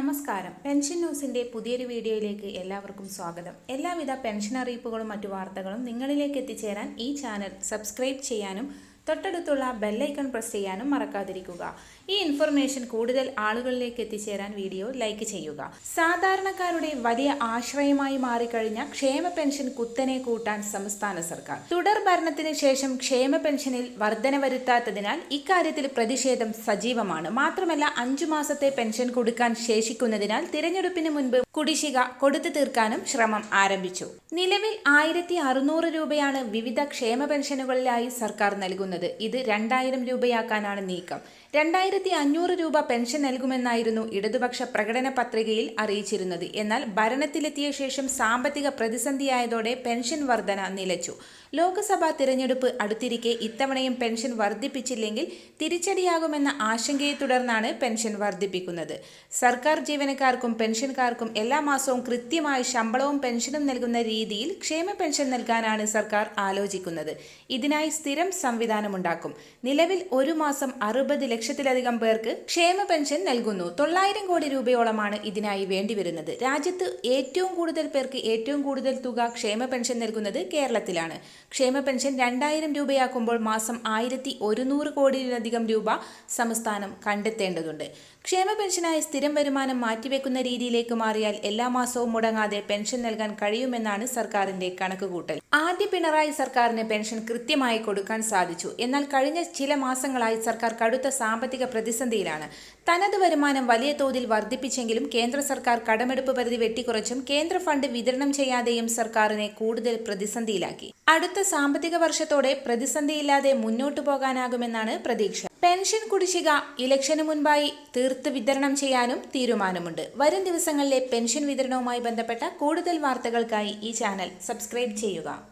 നമസ്കാരം. പെൻഷൻ ന്യൂസിന്റെ പുതിയൊരു വീഡിയോയിലേക്ക് എല്ലാവർക്കും സ്വാഗതം. എല്ലാവിധ പെൻഷൻ അറിയിപ്പുകളും മറ്റു വാർത്തകളും നിങ്ങളിലേക്ക് എത്തിച്ചേരാൻ ഈ ചാനൽ സബ്സ്ക്രൈബ് ചെയ്യാനും തൊട്ടടുത്തുള്ള ബെല്ലൈക്കൺ പ്രസ് ചെയ്യാനും മറക്കാതിരിക്കുക. ഈ ഇൻഫർമേഷൻ കൂടുതൽ ആളുകളിലേക്ക് എത്തിച്ചേരാൻ വീഡിയോ ലൈക്ക് ചെയ്യുക. സാധാരണക്കാരുടെ വലിയ ആശ്രയമായി മാറിക്കഴിഞ്ഞ ക്ഷേമ പെൻഷൻ കുത്തനെ കൂട്ടാൻ സംസ്ഥാന സർക്കാർ. തുടർ ഭരണത്തിന് ശേഷം ക്ഷേമ പെൻഷനിൽ വർധന വരുത്താത്തതിനാൽ ഇക്കാര്യത്തിൽ പ്രതിഷേധം സജീവമാണ്. മാത്രമല്ല അഞ്ചു മാസത്തെ പെൻഷൻ കൊടുക്കാൻ ശേഷിക്കുന്നതിനാൽ തിരഞ്ഞെടുപ്പിന് മുൻപ് കുടിശ്ശിക കൊടുത്തു തീർക്കാനും ശ്രമം ആരംഭിച്ചു. നിലവിൽ ആയിരത്തി രൂപയാണ് വിവിധ ക്ഷേമ പെൻഷനുകളിലായി സർക്കാർ നൽകുന്നത്. ഇത് രണ്ടായിരം രൂപയാക്കാനാണ് നീക്കം. രണ്ടായിരത്തി അഞ്ഞൂറ് രൂപ പെൻഷൻ നൽകുമെന്നായിരുന്നു ഇടതുപക്ഷ പ്രകടന പത്രികയിൽ അറിയിച്ചിരുന്നത്. എന്നാൽ ഭരണത്തിലെത്തിയ ശേഷം സാമ്പത്തിക പ്രതിസന്ധിയായതോടെ പെൻഷൻ വർധന നിലച്ചു. ലോക്സഭാ തിരഞ്ഞെടുപ്പ് അടുത്തിരിക്കെ ഇത്തവണയും പെൻഷൻ വർദ്ധിപ്പിച്ചില്ലെങ്കിൽ തിരിച്ചടിയാകുമെന്ന ആശങ്കയെ തുടർന്നാണ് പെൻഷൻ വർദ്ധിപ്പിക്കുന്നത് സർക്കാർ ജീവനക്കാർക്കും പെൻഷൻകാർക്കും എല്ലാ മാസവും കൃത്യമായി ശമ്പളവും പെൻഷനും നൽകുന്ന രീതിയിൽ ക്ഷേമ പെൻഷൻ നൽകാനാണ് സർക്കാർ ആലോചിക്കുന്നത്. ഇതിനായി സ്ഥിരം സംവിധാനമുണ്ടാക്കും നിലവിൽ ഒരു മാസം അറുപത് ലക്ഷത്തിലധികം പേർക്ക് ക്ഷേമ പെൻഷൻ നൽകുന്നു. തൊള്ളായിരം കോടി രൂപയോളമാണ് ഇതിനായി വേണ്ടിവരുന്നത്. രാജ്യത്ത് ഏറ്റവും കൂടുതൽ പേർക്ക് ഏറ്റവും കൂടുതൽ തുക ക്ഷേമ പെൻഷൻ നൽകുന്നത് കേരളത്തിലാണ്. ക്ഷേമ പെൻഷൻ രണ്ടായിരം രൂപയാക്കുമ്പോൾ മാസം ആയിരത്തി ഒരുന്നൂറ് കോടിയിലധികം രൂപ സംസ്ഥാനം കണ്ടെത്തേണ്ടതുണ്ട്. ക്ഷേമ പെൻഷനായി സ്ഥിരം വരുമാനം മാറ്റിവെക്കുന്ന രീതിയിലേക്ക് മാറിയാൽ എല്ലാ മാസവും മുടങ്ങാതെ പെൻഷൻ നൽകാൻ കഴിയുമെന്നാണ് സർക്കാരിന്റെ കണക്കുകൂട്ടൽ. ആദ്യ പിണറായി സർക്കാരിന് പെൻഷൻ കൃത്യമായി കൊടുക്കാൻ സാധിച്ചു. എന്നാൽ കഴിഞ്ഞ ചില മാസങ്ങളായി സർക്കാർ കടുത്ത സാമ്പത്തിക പ്രതിസന്ധിയിലാണ്. തനത് വരുമാനം വലിയ തോതിൽ വർദ്ധിപ്പിച്ചെങ്കിലും കേന്ദ്ര സർക്കാർ കടമെടുപ്പ് പരിധി വെട്ടിക്കുറച്ചും കേന്ദ്ര ഫണ്ട് വിതരണം ചെയ്യാതെയും സർക്കാരിനെ കൂടുതൽ പ്രതിസന്ധിയിലാക്കി. അടുത്ത സാമ്പത്തിക വർഷത്തോടെ പ്രതിസന്ധിയില്ലാതെ മുന്നോട്ടു പോകാനാകുമെന്നാണ് പ്രതീക്ഷ. പെൻഷൻ കുടിശ്ശിക ഇലക്ഷന് മുൻപായി തീർത്ത് വിതരണം ചെയ്യാനും തീരുമാനമുണ്ട്. വരും ദിവസങ്ങളിലെ പെൻഷൻ വിതരണവുമായി ബന്ധപ്പെട്ട കൂടുതൽ വാർത്തകൾക്കായി ഈ ചാനൽ സബ്സ്ക്രൈബ് ചെയ്യുക.